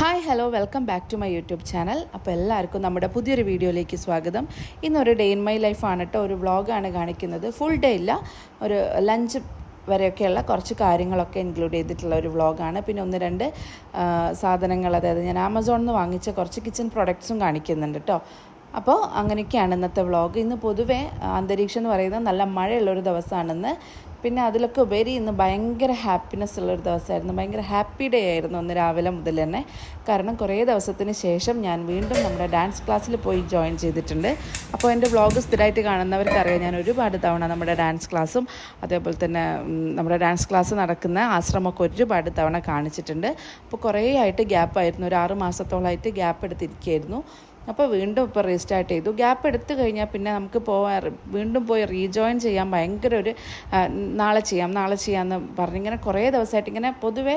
Hi hello welcome back to my YouTube channel അപ്പോൾ എല്ലാവർക്കും നമ്മുടെ പുതിയൊരു വീഡിയോയിലേക്ക് സ്വാഗതം. ഇന്നൊരു ഡേ ഇൻ മൈ ലൈഫാണ് കേട്ടോ ഒരു വ്ളോഗാണ് കാണിക്കുന്നത്. ഫുൾ ഡേ ഇല്ല. ഒരു ലഞ്ച് വരെയൊക്കെയുള്ള കുറച്ച് കാര്യങ്ങളൊക്കെ ഇൻക്ലൂഡ് ചെയ്തിട്ടുള്ള ഒരു വ്ളോഗാണ്. പിന്നെ ഒന്ന് രണ്ട് സാധനങ്ങൾ അതായത് ഞാൻ ആമസോണിൽ നിന്ന് വാങ്ങിച്ച കുറച്ച് കിച്ചൺ പ്രൊഡക്ട്സും കാണിക്കുന്നുണ്ട് കേട്ടോ അപ്പോൾ അങ്ങനെയൊക്കെയാണ് ഇന്നത്തെ വ്ളോഗ്. ഇന്ന് പൊതുവേ അന്തരീക്ഷം എന്ന് പറയുന്നത് നല്ല മഴയുള്ളൊരു ദിവസമാണെന്ന് പിന്നെ അതിലൊക്കെ ഉപരി ഇന്ന് ഭയങ്കര ഹാപ്പിനെസ് ഉള്ളൊരു ദിവസമായിരുന്നു. ഭയങ്കര ഹാപ്പി ഡേ ആയിരുന്നു ഒന്ന് രാവിലെ മുതൽ തന്നെ. കാരണം കുറേ ദിവസത്തിന് ശേഷം ഞാൻ വീണ്ടും നമ്മുടെ ഡാൻസ് ക്ലാസ്സിൽ പോയി ജോയിൻ ചെയ്തിട്ടുണ്ട്. അപ്പോൾ എന്റെ വ്ളോഗ് സ്ഥിരമായിട്ട് കാണുന്നവർക്കറിയാം ഞാൻ ഒരുപാട് തവണ നമ്മുടെ ഡാൻസ് ക്ലാസ്സും അതേപോലെ തന്നെ നമ്മുടെ ഡാൻസ് ക്ലാസ് നടക്കുന്ന ആശ്രമമൊക്കെ ഒരുപാട് തവണ കാണിച്ചിട്ടുണ്ട്. അപ്പോൾ കുറേ ആയിട്ട് ഗ്യാപ്പായിരുന്നു ഒരു ആറ് മാസത്തോളമായിട്ട് ഗ്യാപ്പ് എടുത്തിരിക്കുകയായിരുന്നു. അപ്പോൾ വീണ്ടും ഇപ്പോൾ റീസ്റ്റാർട്ട് ചെയ്തു. ഗ്യാപ്പ് എടുത്തു കഴിഞ്ഞാൽ പിന്നെ നമുക്ക് പോവാൻ വീണ്ടും പോയി റീജോയിൻ ചെയ്യാൻ ഭയങ്കര ഒരു നാളെ ചെയ്യാം നാളെ ചെയ്യാമെന്ന് പറഞ്ഞ് ഇങ്ങനെ കുറേ ദിവസമായിട്ട് ഇങ്ങനെ പൊതുവേ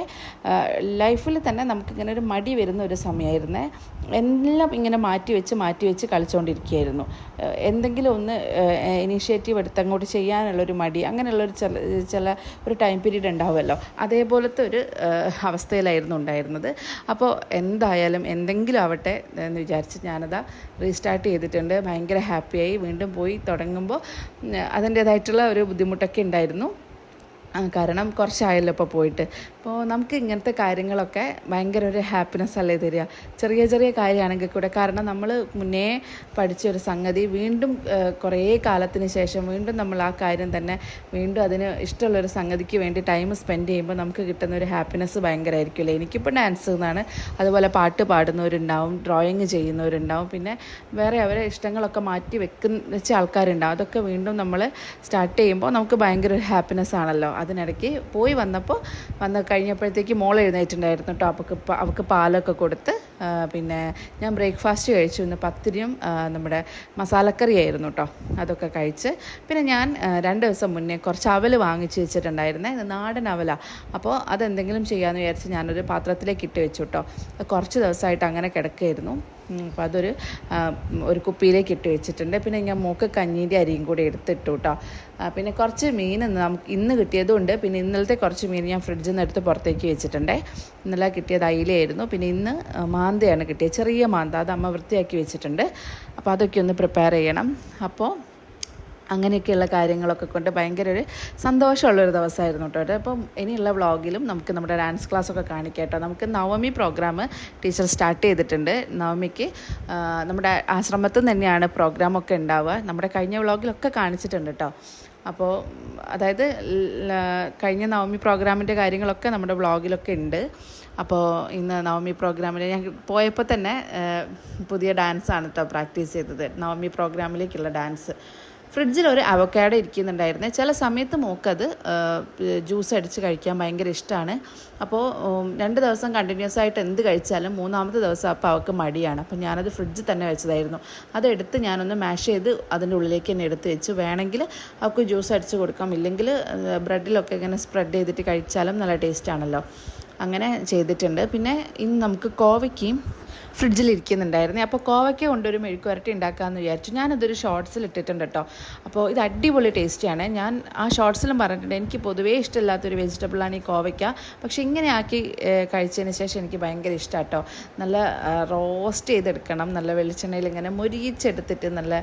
ലൈഫിൽ തന്നെ നമുക്കിങ്ങനെ ഒരു മടി വരുന്ന ഒരു സമയമായിരുന്നേ എല്ലാം ഇങ്ങനെ മാറ്റി വെച്ച് മാറ്റി വെച്ച് കളിച്ചുകൊണ്ടിരിക്കുകയായിരുന്നു എന്തെങ്കിലും ഒന്ന് ഇനീഷ്യേറ്റീവ് എടുത്ത് അങ്ങോട്ട് ചെയ്യാനുള്ളൊരു മടി അങ്ങനെയുള്ളൊരു ചില ചില ഒരു ടൈം പീരീഡ് ഉണ്ടാവുമല്ലോ. അതേപോലത്തെ ഒരു അവസ്ഥയിലായിരുന്നു ഉണ്ടായിരുന്നത്. അപ്പോൾ എന്തായാലും എന്തെങ്കിലും ആവട്ടെ എന്ന് വിചാരിച്ച് ഞാനതാ റീസ്റ്റാർട്ട് ചെയ്തിട്ടുണ്ട്. ഭയങ്കര ഹാപ്പിയായി. വീണ്ടും പോയി തുടങ്ങുമ്പോൾ അതിന്റേതായിട്ടുള്ള ഒരു ബുദ്ധിമുട്ടൊക്കെ ഉണ്ടായിരുന്നു. കാരണം കുറച്ചായല്ലോ ഇപ്പോൾ പോയിട്ട്. അപ്പോൾ നമുക്ക് ഇങ്ങനത്തെ കാര്യങ്ങളൊക്കെ ഭയങ്കര ഒരു ഹാപ്പിനെസ് അല്ലേ തരിക? ചെറിയ ചെറിയ കാര്യമാണെങ്കിൽ കൂടെ. കാരണം നമ്മൾ മുന്നേ പഠിച്ച ഒരു സംഗതി വീണ്ടും കുറേ കാലത്തിന് ശേഷം വീണ്ടും നമ്മൾ ആ കാര്യം തന്നെ വീണ്ടും അതിന് ഇഷ്ടമുള്ളൊരു സംഗതിക്ക് വേണ്ടി ടൈം സ്പെൻഡ് ചെയ്യുമ്പോൾ നമുക്ക് കിട്ടുന്ന ഒരു ഹാപ്പിനെസ് ഭയങ്കരമായിരിക്കുമല്ലേ എനിക്കിപ്പോൾ ഡാൻസ് എന്നാണ്. അതുപോലെ പാട്ട് പാടുന്നവരുണ്ടാവും ഡ്രോയിങ് ചെയ്യുന്നവരുണ്ടാവും. പിന്നെ വേറെ അവരെ ഇഷ്ടങ്ങളൊക്കെ മാറ്റി വെക്കുന്ന വെച്ച ആൾക്കാരുണ്ടാവും. അതൊക്കെ വീണ്ടും നമ്മൾ സ്റ്റാർട്ട് ചെയ്യുമ്പോൾ നമുക്ക് ഭയങ്കര ഒരു ഹാപ്പിനെസ് ആണല്ലോ. അതിനിടയ്ക്ക് പോയി വന്നപ്പോൾ വന്ന് കഴിഞ്ഞപ്പോഴത്തേക്ക് മോൾ എഴുന്നേറ്റുണ്ടായിരുന്നു കേട്ടോ. അവൾക്ക് അവൾക്ക് പാലൊക്കെ കൊടുത്ത് പിന്നെ ഞാൻ ബ്രേക്ക്ഫാസ്റ്റ് കഴിച്ചു. ഇന്ന് പത്തിരിയും നമ്മുടെ മസാലക്കറി ആയിരുന്നു കേട്ടോ. അതൊക്കെ കഴിച്ച് പിന്നെ ഞാൻ രണ്ട് ദിവസം മുന്നേ കുറച്ച് അവൽ വാങ്ങിച്ച് വെച്ചിട്ടുണ്ടായിരുന്നേ. നാടൻ അവല. അപ്പോൾ അതെന്തെങ്കിലും ചെയ്യാമെന്ന് വിചാരിച്ച് ഞാനൊരു പാത്രത്തിലേക്ക് ഇട്ട് വെച്ചു കേട്ടോ. കുറച്ച് ദിവസമായിട്ട് അങ്ങനെ കിടക്കുകയായിരുന്നു അപ്പോൾ അതൊരു ഒരു കുപ്പിയിലേക്ക് ഇട്ട് വെച്ചിട്ടുണ്ട്. പിന്നെ ഞാൻ മൂക്ക് കഞ്ഞീന്റെ അരിയും കൂടി എടുത്തിട്ടു കേട്ടോ. പിന്നെ കുറച്ച് മീൻ നമുക്ക് ഇന്ന് കിട്ടിയതുണ്ട്. പിന്നെ ഇന്നലത്തെ കുറച്ച് മീൻ ഞാൻ ഫ്രിഡ്ജിൽ നിന്ന് എടുത്ത് പുറത്തേക്ക് വെച്ചിട്ടുണ്ടേ. ഇന്നലെ കിട്ടിയത് അയിലയായിരുന്നു. പിന്നെ ഇന്ന് മാന്തയാണ് കിട്ടിയത്. ചെറിയ മാന്ത. അത് അമ്മ വൃത്തിയാക്കി വെച്ചിട്ടുണ്ട്. അപ്പോൾ അതൊക്കെ ഒന്ന് പ്രിപ്പയർ ചെയ്യണം. അപ്പോൾ അങ്ങനെയൊക്കെയുള്ള കാര്യങ്ങളൊക്കെ കൊണ്ട് ഭയങ്കര ഒരു സന്തോഷമുള്ളൊരു ദിവസമായിരുന്നു കേട്ടോ അപ്പം ഇനിയുള്ള വ്ളോഗിലും നമുക്ക് നമ്മുടെ ഡാൻസ് ക്ലാസ്സൊക്കെ കാണിക്കാം നമുക്ക് നവമി പ്രോഗ്രാം ടീച്ചർ സ്റ്റാർട്ട് ചെയ്തിട്ടുണ്ട്. നവമിക്ക് നമ്മുടെ ആശ്രമത്തിൽ തന്നെയാണ് പ്രോഗ്രാമൊക്കെ ഉണ്ടാവുക. നമ്മുടെ കഴിഞ്ഞ വ്ളോഗിലൊക്കെ കാണിച്ചിട്ടുണ്ട് കേട്ടോ. അപ്പോൾ അതായത് കഴിഞ്ഞ നവമി പ്രോഗ്രാമിന്റെ കാര്യങ്ങളൊക്കെ നമ്മുടെ ബ്ലോഗിലൊക്കെ ഉണ്ട്. അപ്പോൾ ഇന്ന് നവമി പ്രോഗ്രാമിൽ ഞാൻ പോയപ്പോൾ തന്നെ പുതിയ ഡാൻസാണ് കേട്ടോ പ്രാക്ടീസ് ചെയ്തത്. നവമി പ്രോഗ്രാമിലേക്കുള്ള ഡാൻസ്. ഫ്രിഡ്ജിൽ ഒരു അവക്കാഡോ ഇരിക്കുന്നുണ്ടായിരുന്നു. ചില സമയത്ത് മോക്കത് ജ്യൂസ് അടിച്ച് കഴിക്കാൻ ഭയങ്കര ഇഷ്ടമാണ് അപ്പോൾ രണ്ട് ദിവസം കണ്ടിന്യൂസ് ആയിട്ട് എന്ത് കഴിച്ചാലും മൂന്നാമത്തെ ദിവസം അപ്പോൾ അവൾക്ക് മടിയാണ്. അപ്പോൾ ഞാനത് ഫ്രിഡ്ജിൽ തന്നെ വെച്ചതായിരുന്നു. അതെടുത്ത് ഞാനൊന്ന് മാഷ് ചെയ്ത് അതിന്റെ ഉള്ളിലേക്ക് തന്നെ എടുത്ത് വെച്ച്. വേണമെങ്കിൽ അവൾക്ക് ജ്യൂസ് അടിച്ച് കൊടുക്കാം. ഇല്ലെങ്കിൽ ബ്രെഡിലൊക്കെ ഇങ്ങനെ സ്പ്രെഡ് ചെയ്തിട്ട് കഴിച്ചാലും നല്ല ടേസ്റ്റ് ആണല്ലോ. അങ്ങനെ ചെയ്തിട്ടുണ്ട്. പിന്നെ ഇന്ന് നമുക്ക് കോവയ്ക്കയും ഫ്രിഡ്ജിൽ ഇരിക്കുന്നുണ്ടായിരുന്നേ. അപ്പോൾ കോവയ്ക്ക കൊണ്ടൊരു മെഴുക്ക് വരട്ടി ഉണ്ടാക്കാമെന്ന് വിചാരിച്ചു. ഞാനതൊരു ഷോർട്സിൽ ഇട്ടിട്ടുണ്ട് കേട്ടോ അപ്പോൾ ഇത് അടിപൊളി ടേസ്റ്റിയാണ്. ഞാൻ ആ ഷോർട്സിലും പറഞ്ഞിട്ടുണ്ട് എനിക്ക് പൊതുവേ ഇഷ്ടമില്ലാത്തൊരു വെജിറ്റബിളാണ് ഈ കോവയ്ക്ക. പക്ഷേ ഇങ്ങനെ ആക്കി കഴിച്ചതിന് ശേഷം എനിക്ക് ഭയങ്കര ഇഷ്ടമാണ് കേട്ടോ നല്ല റോസ്റ്റ് ചെയ്തെടുക്കണം നല്ല വെളിച്ചെണ്ണയിൽ ഇങ്ങനെ മുരിച്ചെടുത്തിട്ട് നല്ല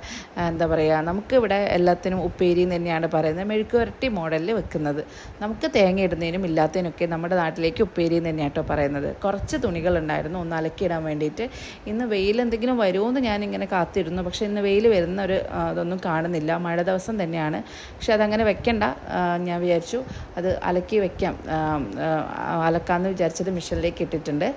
എന്താ പറയുക നമുക്ക് ഇവിടെ എല്ലാത്തിനും ഉപ്പേരി തന്നെയാണ് പറയുന്നത്. മെഴുക്ക് വരട്ടി മോഡലിൽ വെക്കുന്നത്. നമുക്ക് തേങ്ങ ഇടുന്നതിനും ഇല്ലാത്തതിനൊക്കെ നമ്മുടെ നാട്ടിലേക്ക് ഉപ്പേരി തന്നെയാണ് കേട്ടോ പറയുന്നത്. കുറച്ച് തുണികളുണ്ടായിരുന്നു ഒന്ന് അലക്കിയിടാൻ വേണ്ടിയിട്ട്. ഇന്ന് വെയിൽ എന്തെങ്കിലും വരുമെന്ന് ഞാനിങ്ങനെ കാത്തിരുന്നു. പക്ഷേ ഇന്ന് വെയിൽ വരുന്ന ഒരു ഇതൊന്നും കാണുന്നില്ല. മഴ ദിവസം തന്നെയാണ്. പക്ഷെ അതങ്ങനെ വെക്കണ്ട. ഞാൻ വിചാരിച്ചു അത് അലക്കി വെക്കാം. അലക്കാമെന്ന് വിചാരിച്ചത് മിഷനിലേക്ക് ഇട്ടിട്ടുണ്ട്.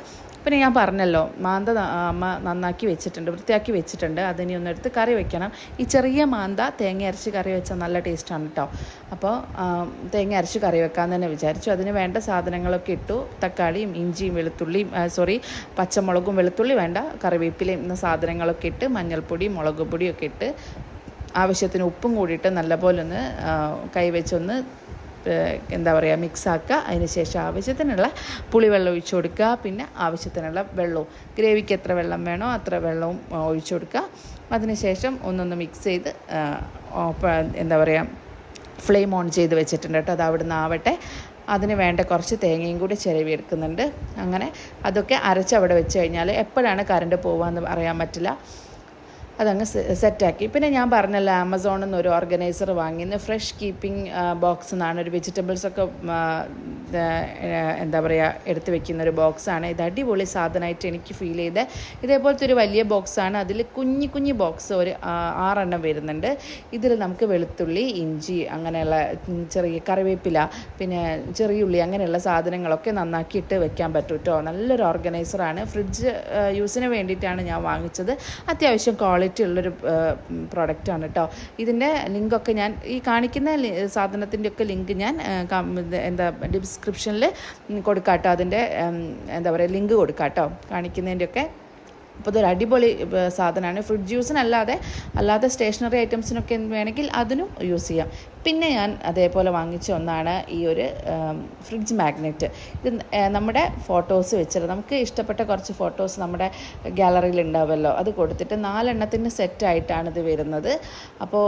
പിന്നെ ഞാൻ പറഞ്ഞല്ലോ മാന്ത അമ്മ നന്നാക്കി വെച്ചിട്ടുണ്ട് വൃത്തിയാക്കി വെച്ചിട്ടുണ്ട്. അതിനി ഒന്നെടുത്ത് കറി വെക്കണം. ഈ ചെറിയ മാന്ത തേങ്ങ അരച്ച് കറി വെച്ചാൽ നല്ല ടേസ്റ്റാണ് കേട്ടോ അപ്പോൾ തേങ്ങ അരച്ച് കറി വെക്കാമെന്ന് തന്നെ വിചാരിച്ചു. അതിന് വേണ്ട സാധനങ്ങളൊക്കെ ഇട്ടു. തക്കാളിയും ഇഞ്ചിയും വെളുത്തുള്ളിയും സോറി പച്ചമുളകും വെളുത്തുള്ളി വേണ്ട കറിവേപ്പിലയും എന്ന സാധനങ്ങളൊക്കെ ഇട്ട് മഞ്ഞൾപ്പൊടി മുളക് പൊടിയൊക്കെ ഇട്ട് ആവശ്യത്തിന് ഉപ്പും കൂടിയിട്ട് നല്ലപോലെ ഒന്ന് കൈവച്ചൊന്ന് എന്താ പറയുക മിക്സാക്കുക അതിന് ശേഷം ആവശ്യത്തിനുള്ള പുളിവെള്ളം ഒഴിച്ചു കൊടുക്കുക. പിന്നെ ആവശ്യത്തിനുള്ള വെള്ളവും. ഗ്രേവിക്ക് എത്ര വെള്ളം വേണോ അത്ര വെള്ളവും ഒഴിച്ചു കൊടുക്കുക. അതിനുശേഷം ഒന്നൊന്ന് മിക്സ് ചെയ്ത് എന്താ പറയുക ഫ്ലെയിം ഓൺ ചെയ്ത് വെച്ചിട്ടുണ്ട് കേട്ടോ. അത് അവിടുന്ന് ആവട്ടെ. അതിന് വേണ്ട കുറച്ച് തേങ്ങയും കൂടി ചിരവി എടുക്കുന്നുണ്ട് അങ്ങനെ അതൊക്കെ അരച്ച് അവിടെ വെച്ച് കഴിഞ്ഞാൽ എപ്പോഴാണ് കറണ്ട് പോകുകയെന്ന് അറിയാൻ പറ്റില്ല. അതങ്ങ് സെറ്റാക്കി. പിന്നെ ഞാൻ പറഞ്ഞല്ലോ ആമസോണിൽ നിന്ന് ഒരു ഓർഗനൈസർ വാങ്ങി. ഇന്ന് ഫ്രഷ് കീപ്പിംഗ് ബോക്സ് എന്നാണ്. ഒരു വെജിറ്റബിൾസ് ഒക്കെ എന്താ പറയുക എടുത്ത് വെക്കുന്ന ഒരു ബോക്സാണ് ഇത് അടിപൊളി സാധനമായിട്ട് എനിക്ക് ഫീൽ ചെയ്ത്. ഇതേപോലത്തെ ഒരു വലിയ ബോക്സാണ് അതിൽ കുഞ്ഞു കുഞ്ഞു ബോക്സ് ഒരു ആറെണ്ണം വരുന്നുണ്ട്. ഇതിൽ നമുക്ക് വെളുത്തുള്ളി ഇഞ്ചി അങ്ങനെയുള്ള ചെറിയ കറിവേപ്പില പിന്നെ ചെറിയ ഉള്ളി അങ്ങനെയുള്ള സാധനങ്ങളൊക്കെ നന്നാക്കിയിട്ട് വെക്കാൻ പറ്റും കേട്ടോ നല്ലൊരു ഓർഗനൈസറാണ് ഫ്രിഡ്ജ് യൂസിന് വേണ്ടിയിട്ടാണ് ഞാൻ വാങ്ങിച്ചത്. അത്യാവശ്യം ക്വാളിറ്റി ഉള്ളൊരു പ്രോഡക്റ്റാണ് കേട്ടോ ഇതിന്റെ ലിങ്കൊക്കെ ഞാൻ ഈ കാണിക്കുന്ന സാധനത്തിന്റെ ഒക്കെ ലിങ്ക് ഞാൻ എന്താ ഡിസ്ക്രിപ്ഷനിൽ കൊടുക്കാം കേട്ടോ അതിന്റെ എന്താ പറയുക ലിങ്ക് കൊടുക്കാം കേട്ടോ കാണിക്കുന്നതിന്റെയൊക്കെ അപ്പോൾ ഇതൊരു അടിപൊളി സാധനമാണ്. ഫ്രിഡ്ജ് യൂസിനല്ലാതെ അല്ലാതെ സ്റ്റേഷനറി ഐറ്റംസിനൊക്കെ വേണമെങ്കിൽ അതിനും യൂസ് ചെയ്യാം. പിന്നെ ഞാൻ അതേപോലെ വാങ്ങിച്ച ഒന്നാണ് ഈ ഒരു ഫ്രിഡ്ജ് മാഗ്നറ്റ് ഇത് നമ്മുടെ ഫോട്ടോസ് വെച്ചിട്ട് നമുക്ക് ഇഷ്ടപ്പെട്ട കുറച്ച് ഫോട്ടോസ് നമ്മുടെ ഗാലറിയിൽ ഉണ്ടാവുമല്ലോ അത് കൊടുത്തിട്ട് നാലെണ്ണത്തിന് സെറ്റായിട്ടാണ് ഇത് വരുന്നത്. അപ്പോൾ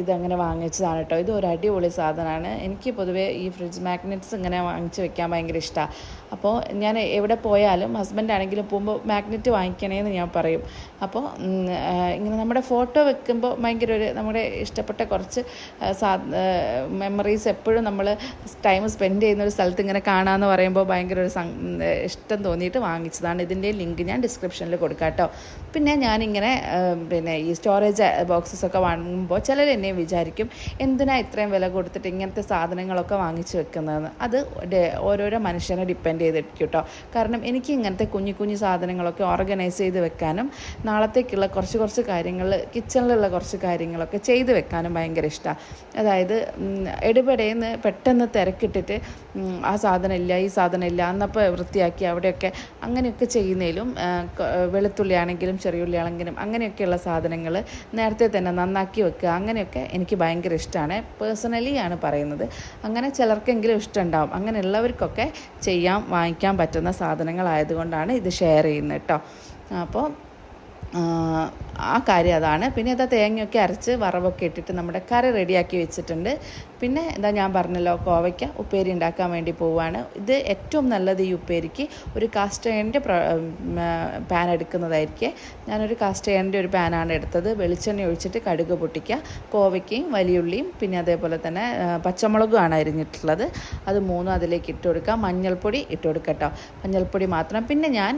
ഇതങ്ങനെ വാങ്ങിച്ചതാണ് കേട്ടോ. ഇത് ഒരു അടിപൊളി സാധനമാണ്. എനിക്ക് പൊതുവേ ഈ ഫ്രിഡ്ജ് മാഗ്നറ്റ്സ് ഇങ്ങനെ വാങ്ങിച്ച് വെക്കാൻ ഭയങ്കര ഇഷ്ടമാണ് അപ്പോൾ ഞാൻ എവിടെ പോയാലും ഹസ്ബൻഡ് ആണെങ്കിലും പോകുമ്പോൾ മാഗ്നറ്റ് വാങ്ങിക്കണേന്ന് ഞാൻ പറയും. അപ്പോൾ ഇങ്ങനെ നമ്മുടെ ഫോട്ടോ വെക്കുമ്പോൾ ഭയങ്കര ഒരു നമ്മുടെ ഇഷ്ടപ്പെട്ട കുറച്ച് ആ, സാ മെമ്മറീസ് എപ്പോഴും നമ്മൾ ടൈം സ്പെൻഡ് ചെയ്യുന്ന ഒരു സ്ഥലത്ത് ഇങ്ങനെ കാണാമെന്ന് പറയുമ്പോൾ ഭയങ്കര ഒരു ഇഷ്ടം തോന്നിയിട്ട് വാങ്ങിച്ചതാണ്. ഇതിന്റെ ലിങ്ക് ഞാൻ ഡിസ്ക്രിപ്ഷനിൽ കൊടുക്കാം കേട്ടോ പിന്നെ ഞാനിങ്ങനെ പിന്നെ ഈ സ്റ്റോറേജ് ബോക്സസ് ഒക്കെ വാങ്ങുമ്പോൾ ചിലർ എന്നെ വിചാരിക്കും എന്തിനാ ഇത്രയും വില കൊടുത്തിട്ട് ഇങ്ങനത്തെ സാധനങ്ങളൊക്കെ വാങ്ങിച്ചു വെക്കുന്നതെന്ന്. അത് ഓരോരോ മനുഷ്യനെ ഡിപ്പെൻഡ് ചെയ്തിരിക്കും കേട്ടോ കാരണം എനിക്ക് ഇങ്ങനത്തെ കുഞ്ഞു കുഞ്ഞു സാധനങ്ങളൊക്കെ ഓർഗനൈസ് ചെയ്ത് വെക്കാനും നാളത്തേക്കുള്ള കുറച്ച് കുറച്ച് കാര്യങ്ങൾ കിച്ചണിലുള്ള കുറച്ച് കാര്യങ്ങളൊക്കെ ചെയ്ത് വെക്കാനും ഭയങ്കര ഇഷ്ടമാണ് അതായത് എടുപടേന്ന് പെട്ടെന്ന് തിരക്കിട്ടിട്ട് ആ സാധനം ഇല്ല ഈ സാധനം ഇല്ല എന്നപ്പോൾ വൃത്തിയാക്കി അവിടെയൊക്കെ അങ്ങനെയൊക്കെ ചെയ്യുന്നതിലും വെളുത്തുള്ളി ആണെങ്കിലും ചെറിയുള്ളി ആണെങ്കിലും അങ്ങനെയൊക്കെയുള്ള സാധനങ്ങൾ നേരത്തെ തന്നെ നന്നാക്കി വെക്കുക. അങ്ങനെയൊക്കെ എനിക്ക് ഭയങ്കര ഇഷ്ടമാണ് പേഴ്സണലി ആണ് പറയുന്നത്. അങ്ങനെ ചിലർക്കെങ്കിലും ഇഷ്ടമുണ്ടാവും അങ്ങനെയുള്ളവർക്കൊക്കെ ചെയ്യാൻ വാങ്ങിക്കാൻ പറ്റുന്ന സാധനങ്ങളായതുകൊണ്ടാണ് ഇത് ഷെയർ ചെയ്യുന്നത് കേട്ടോ അപ്പോൾ ആ, കാര്യം അതാണ്. പിന്നെ ഇതാ തേങ്ങയൊക്കെ അരച്ച് വറവൊക്കെ ഇട്ടിട്ട് നമ്മുടെ കറി റെഡിയാക്കി വെച്ചിട്ടുണ്ട്. പിന്നെ എന്താ ഞാൻ പറഞ്ഞല്ലോ കോവയ്ക്ക ഉപ്പേരി ഉണ്ടാക്കാൻ വേണ്ടി പോവുകയാണ്. ഇത് ഏറ്റവും നല്ലത് ഈ ഉപ്പേരിക്ക്. ഒരു കാസ്റ്റ് അയണിന്റെ പാൻ എടുക്കുന്നതായിരിക്കും. ഞാനൊരു കാസ്റ്റ് അയണിന്റെ ഒരു പാനാണ് എടുത്തത്. വെളിച്ചെണ്ണ ഒഴിച്ചിട്ട് കടുക് പൊട്ടിക്കുക. കോവയ്ക്കയും വലിയുള്ളിയും പിന്നെ അതേപോലെ തന്നെ പച്ചമുളകും പച്ചമുളകുമാണ് അരിഞ്ഞിട്ടുള്ളത്. അത് മൂന്നും അതിലേക്ക് ഇട്ട് കൊടുക്കുക. മഞ്ഞൾപ്പൊടി ഇട്ട് കൊടുക്കുക കേട്ടോ മഞ്ഞൾപ്പൊടി മാത്രം. പിന്നെ ഞാൻ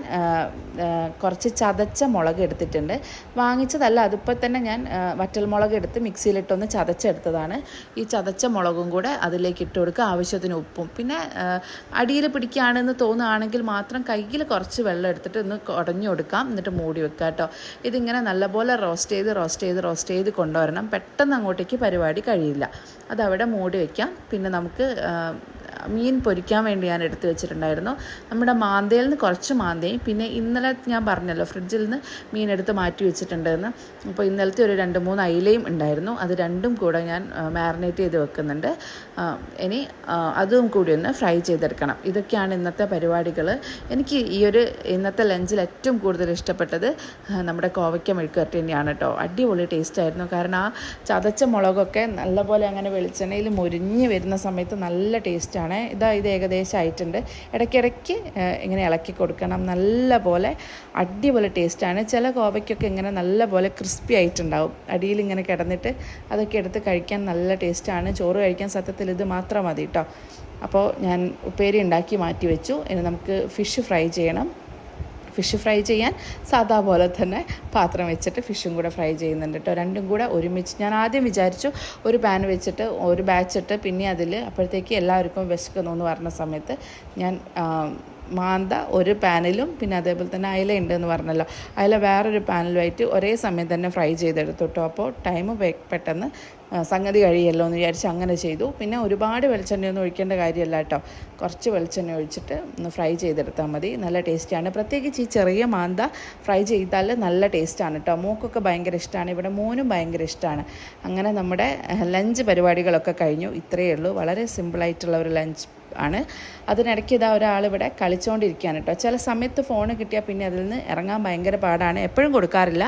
കുറച്ച് ചതച്ച മുളക് എടുത്തിട്ടുണ്ട്. വാങ്ങിച്ചതല്ല അതിപ്പോൾ തന്നെ ഞാൻ വറ്റൽ വറ്റൽമുളക് എടുത്ത് മിക്സിയിലിട്ടൊന്ന് ചതച്ചെടുത്തതാണ്. ഈ ചതച്ച മുളകും കൂടെ അതിലേക്ക് ഇട്ട് കൊടുക്കുക ആവശ്യത്തിന് ഉപ്പും. പിന്നെ അടിയിൽ പിടിക്കുകയാണെന്ന് തോന്നുകയാണെങ്കിൽ മാത്രം കയ്യിൽ കുറച്ച് വെള്ളം എടുത്തിട്ട് ഒന്ന് കുടഞ്ഞു കൊടുക്കാം എന്നിട്ട് മൂടി വെക്കുക കേട്ടോ. ഇതിങ്ങനെ നല്ലപോലെ റോസ്റ്റ് ചെയ്ത് റോസ്റ്റ് ചെയ്ത് റോസ്റ്റ് ചെയ്ത് കൊണ്ടുവരണം. പെട്ടെന്ന് അങ്ങോട്ടേക്ക് പരിപാടി കഴിയില്ല. അതവിടെ മൂടി വയ്ക്കാം പിന്നെ നമുക്ക് മീൻ പൊരിക്കാൻ വേണ്ടി ഞാൻ എടുത്തു വെച്ചിട്ടുണ്ടായിരുന്നു. നമ്മുടെ മാന്തയിൽ നിന്ന് കുറച്ച് മാന്തയും പിന്നെ ഇന്നലെ ഞാൻ പറഞ്ഞല്ലോ ഫ്രിഡ്ജിൽ നിന്ന് മീൻ എടുത്ത് മാറ്റി വെച്ചിട്ടുണ്ടെന്ന്. അപ്പോൾ ഇന്നലത്തെ ഒരു രണ്ട് മൂന്ന് അയിലയും ഉണ്ടായിരുന്നു. അത് രണ്ടും കൂടെ ഞാൻ മാറിനേറ്റ് ചെയ്ത് വെക്കുന്നുണ്ട്. ഇനി അതും കൂടി ഒന്ന് ഫ്രൈ ചെയ്തെടുക്കണം. ഇതൊക്കെയാണ് ഇന്നത്തെ പരിപാടികൾ എനിക്ക് ഈ ഒരു ഇന്നത്തെ ലഞ്ചിൽ ഏറ്റവും കൂടുതൽ ഇഷ്ടപ്പെട്ടത് നമ്മുടെ കോവയ്ക്ക മെഴുക്കുവരട്ടി തന്നെയാണ് കേട്ടോ അടിപൊളി ടേസ്റ്റ് ആയിരുന്നു. കാരണം ആ ചതച്ച മുളകൊക്കെ നല്ലപോലെ അങ്ങനെ വെളിച്ചെണ്ണയിൽ മുരിഞ്ഞ് വരുന്ന സമയത്ത് നല്ല ടേസ്റ്റാണ് ഇതാ ഇത് ഏകദേശം ആയിട്ടുണ്ട്. ഇടയ്ക്കിടയ്ക്ക് ഇങ്ങനെ ഇളക്കി കൊടുക്കണം. നല്ലപോലെ അടിപൊളി ടേസ്റ്റാണ് ചില കോവയ്ക്കൊക്കെ ഇങ്ങനെ നല്ലപോലെ ക്രിസ്പി ആയിട്ടുണ്ടാവും. അടിയിൽ ഇങ്ങനെ കിടന്നിട്ട് അതൊക്കെ എടുത്ത് കഴിക്കാൻ നല്ല ടേസ്റ്റാണ് ചോറ് കഴിക്കാൻ സത്യത്തിൽ ഇത് മാത്രം മതി കേട്ടോ അപ്പോൾ ഞാൻ ഉപ്പേരി ഉണ്ടാക്കി മാറ്റി വെച്ചു. ഇനി നമുക്ക് ഫിഷ് ഫ്രൈ ചെയ്യണം. ഫിഷ് ഫ്രൈ ചെയ്യാൻ സാധാ പോലെ തന്നെ പാത്രം വെച്ചിട്ട് ഫിഷും കൂടെ ഫ്രൈ ചെയ്യുന്നുണ്ട് കേട്ടോ രണ്ടും കൂടെ ഒരുമിച്ച് ഞാൻ ആദ്യം വിചാരിച്ചു ഒരു പാൻ വെച്ചിട്ട് ഒരു ബാച്ചിട്ട് പിന്നെ അതിൽ അപ്പോഴത്തേക്ക് എല്ലാവർക്കും വിശക്കുന്നു എന്ന് പറഞ്ഞ സമയത്ത് ഞാൻ മാന്ത ഒരു പാനിലും പിന്നെ അതേപോലെ തന്നെ അയല ഉണ്ടെന്ന് പറഞ്ഞല്ലോ. അയല വേറൊരു പാനിലുമായിട്ട് ഒരേ സമയം തന്നെ ഫ്രൈ ചെയ്തെടുത്തു കേട്ടോ അപ്പോൾ ടൈം പെട്ടെന്ന് സംഗതി കഴിയല്ലോ എന്ന് വിചാരിച്ച് അങ്ങനെ ചെയ്തു. പിന്നെ ഒരുപാട് വെളിച്ചെണ്ണയൊന്നും ഒഴിക്കേണ്ട കാര്യമല്ല കേട്ടോ കുറച്ച് വെളിച്ചെണ്ണ ഒഴിച്ചിട്ട് ഒന്ന് ഫ്രൈ ചെയ്തെടുത്താൽ മതി. നല്ല ടേസ്റ്റാണ് പ്രത്യേകിച്ച് ഈ ചെറിയ മാന്ത ഫ്രൈ ചെയ്താൽ നല്ല ടേസ്റ്റാണ് കേട്ടോ മൂക്കൊക്കെ ഭയങ്കര ഇഷ്ടമാണ് ഇവിടെ മോനും ഭയങ്കര ഇഷ്ടമാണ് അങ്ങനെ നമ്മുടെ ലഞ്ച് പരിപാടികളൊക്കെ കഴിഞ്ഞു. ഇത്രയേ ഉള്ളൂ. വളരെ സിമ്പിളായിട്ടുള്ള ഒരു ലഞ്ച് ആണ്. അതിനിടയ്ക്ക് ഇതാ ഒരാൾ ഒരാളിവിടെ കളിച്ചുകൊണ്ടിരിക്കുകയാണ് കേട്ടോ. ചില സമയത്ത് ഫോൺ കിട്ടിയാൽ പിന്നെ അതിൽ നിന്ന് ഇറങ്ങാൻ ഭയങ്കര പാടാണ്. എപ്പോഴും കൊടുക്കാറില്ല.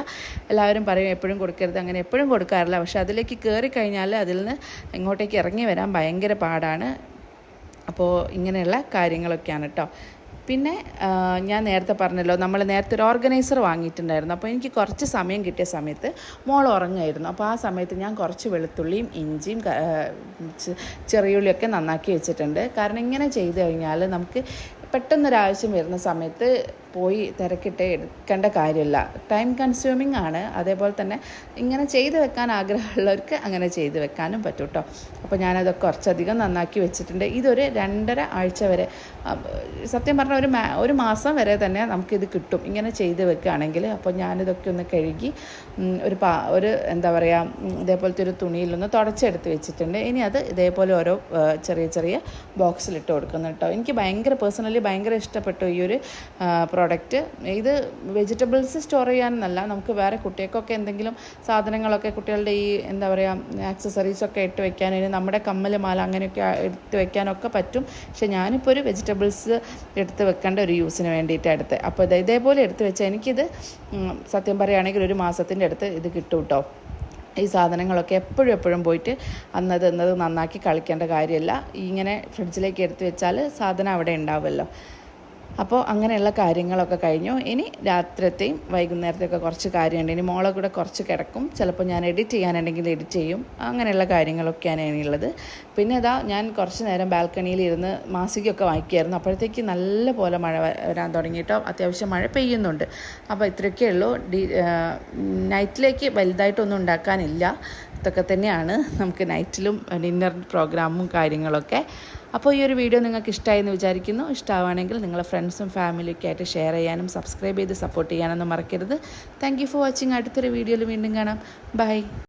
എല്ലാവരും പറയും എപ്പോഴും കൊടുക്കരുത് അങ്ങനെ എപ്പോഴും കൊടുക്കാറില്ല. പക്ഷേ അതിലേക്ക് കയറി കഴിഞ്ഞാൽ അതിൽ നിന്ന് ഇങ്ങോട്ടേക്ക് ഇറങ്ങി വരാൻ ഭയങ്കര പാടാണ്. അപ്പോൾ ഇങ്ങനെയുള്ള കാര്യങ്ങളൊക്കെയാണ് കേട്ടോ. പിന്നെ ഞാൻ നേരത്തെ പറഞ്ഞല്ലോ നമ്മൾ നേരത്തെ ഒരു ഓർഗനൈസർ വാങ്ങിയിട്ടുണ്ടായിരുന്നു. അപ്പോൾ എനിക്ക് കുറച്ച് സമയം കിട്ടിയ സമയത്ത് മോൾ ഉറങ്ങായിരുന്നു അപ്പോൾ ആ സമയത്ത് ഞാൻ കുറച്ച് വെളുത്തുള്ളിയും ഇഞ്ചിയും ചെറിയുള്ളിയൊക്കെ നന്നാക്കി വെച്ചിട്ടുണ്ട്. കാരണം ഇങ്ങനെ ചെയ്തു കഴിഞ്ഞാൽ നമുക്ക് പെട്ടെന്നൊരാവശ്യം വരുന്ന സമയത്ത് പോയി തിരക്കിട്ട് എടുക്കേണ്ട കാര്യമില്ല. ടൈം കൺസ്യൂമിങ് ആണ്. അതേപോലെ തന്നെ ഇങ്ങനെ ചെയ്ത് വെക്കാൻ ആഗ്രഹമുള്ളവർക്ക് അങ്ങനെ ചെയ്ത് വെക്കാനും പറ്റും കേട്ടോ അപ്പോൾ ഞാനതൊക്കെ കുറച്ചധികം നന്നാക്കി വെച്ചിട്ടുണ്ട്. ഇതൊരു രണ്ടര ആഴ്ച വരെ സത്യം പറഞ്ഞാൽ ഒരു ഒരു മാസം വരെ തന്നെ നമുക്കിത് കിട്ടും. ഇങ്ങനെ ചെയ്ത് വെക്കുകയാണെങ്കിൽ അപ്പോൾ ഞാനിതൊക്കെ ഒന്ന് കഴുകി ഒരു പാ ഒരു എന്താ പറയുക ഇതേപോലത്തെ ഒരു തുണിയിലൊന്ന് തുടച്ചെടുത്ത് വെച്ചിട്ടുണ്ട്. ഇനി അത് ഇതേപോലെ ഓരോ ചെറിയ ചെറിയ ബോക്സിലിട്ട് കൊടുക്കുന്നു കേട്ടോ എനിക്ക് ഭയങ്കര പേഴ്സണലി ഭയങ്കര ഇഷ്ടപ്പെട്ടു ഈ ഒരു ഇത് വെജിറ്റബിൾസ് സ്റ്റോർ ചെയ്യാനെന്നല്ല. നമുക്ക് വേറെ കുട്ടികൾക്കൊക്കെ എന്തെങ്കിലും സാധനങ്ങളൊക്കെ കുട്ടികളുടെ ഈ എന്താ പറയുക ആക്സസറീസൊക്കെ ഇട്ട് വെക്കാനും നമ്മുടെ കമ്മൽ മാല അങ്ങനെയൊക്കെ എടുത്ത് വെക്കാനൊക്കെ പറ്റും. പക്ഷേ ഞാനിപ്പോൾ ഒരു വെജിറ്റബിൾസ് എടുത്ത് വെക്കേണ്ട ഒരു യൂസിന് വേണ്ടിയിട്ട് എടുത്ത്. അപ്പോൾ ഇത് ഇതേപോലെ എടുത്ത് വെച്ചാൽ എനിക്കിത് സത്യം പറയുകയാണെങ്കിൽ ഒരു മാസത്തിന്റെ അടുത്ത് ഇത് കിട്ടും കേട്ടോ ഈ സാധനങ്ങളൊക്കെ എപ്പോഴും എപ്പോഴും പോയിട്ട് അന്നത് എന്നത് നന്നാക്കി കളിക്കേണ്ട കാര്യമല്ല. ഇങ്ങനെ ഫ്രിഡ്ജിലേക്ക് എടുത്ത് വെച്ചാൽ സാധനം അവിടെ ഉണ്ടാവുമല്ലോ. അപ്പോൾ അങ്ങനെയുള്ള കാര്യങ്ങളൊക്കെ കഴിഞ്ഞു. ഇനി രാത്രത്തെയും വൈകുന്നേരത്തെയൊക്കെ കുറച്ച് കാര്യമുണ്ട്. ഇനി മോളെ കൂടെ കുറച്ച് കിടക്കും. ചിലപ്പോൾ ഞാൻ എഡിറ്റ് ചെയ്യാനുണ്ടെങ്കിൽ എഡിറ്റ് ചെയ്യും. അങ്ങനെയുള്ള കാര്യങ്ങളൊക്കെയാണ് ഇനിയുള്ളത് പിന്നെ ഇതാ ഞാൻ കുറച്ച് നേരം ബാൽക്കണിയിൽ ഇരുന്ന് മാസികയൊക്കെ വായിക്കുമായിരുന്നു അപ്പോഴത്തേക്ക് നല്ല പോലെ മഴ വരാൻ തുടങ്ങിയിട്ടോ അത്യാവശ്യം മഴ പെയ്യുന്നുണ്ട്. അപ്പോൾ ഇത്രയൊക്കെ ഉള്ളൂ. ഡി നൈറ്റിലേക്ക് വലുതായിട്ടൊന്നും ഉണ്ടാക്കാനില്ല. ഇതൊക്കെ തന്നെയാണ് നമുക്ക് നൈറ്റിലും ഡിന്നർ പ്രോഗ്രാമും കാര്യങ്ങളൊക്കെ. അപ്പോൾ ഈ ഒരു വീഡിയോ നിങ്ങൾക്ക് ഇഷ്ടമായി എന്ന് വിചാരിക്കുന്നു. ഇഷ്ടമാണെങ്കിൽ നിങ്ങളെ ഫ്രണ്ട്സും ഫാമിലിയൊക്കെ ആയിട്ട് ഷെയർ ചെയ്യാനും സബ്സ്ക്രൈബ് ചെയ്ത് സപ്പോർട്ട് ചെയ്യാനൊന്നും മറക്കരുത്. താങ്ക് ഫോർ വാച്ചിങ് അടുത്തൊരു വീഡിയോയിൽ വീണ്ടും കാണാം. ബൈ